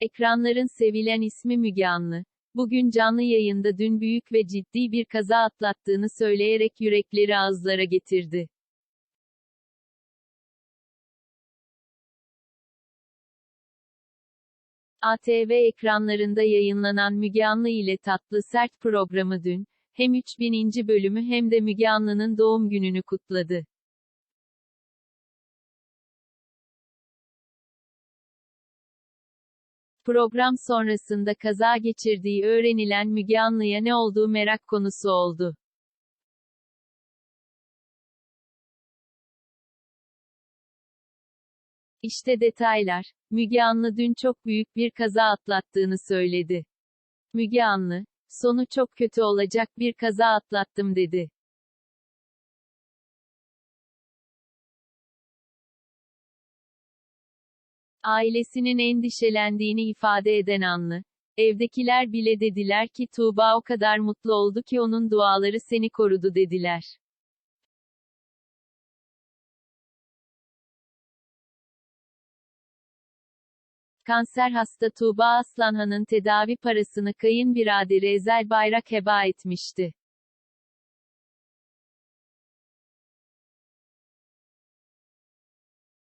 Ekranların sevilen ismi Müge Anlı. Bugün canlı yayında dün büyük ve ciddi bir kaza atlattığını söyleyerek yürekleri ağızlara getirdi. ATV ekranlarında yayınlanan Müge Anlı ile Tatlı Sert programı dün, hem 3000. bölümü hem de Müge Anlı'nın doğum gününü kutladı. Program sonrasında kaza geçirdiği öğrenilen Müge Anlı'ya ne olduğu merak konusu oldu. İşte detaylar. Müge Anlı dün çok büyük bir kaza atlattığını söyledi. Müge Anlı, sonu çok kötü olacak bir kaza atlattım dedi. Ailesinin endişelendiğini ifade eden Anlı, evdekiler bile dediler ki Tuğba o kadar mutlu oldu ki onun duaları seni korudu dediler. Kanser hasta Tuğba Aslanhan'ın tedavi parasını kayınbiraderi Ezel Bayrak heba etmişti.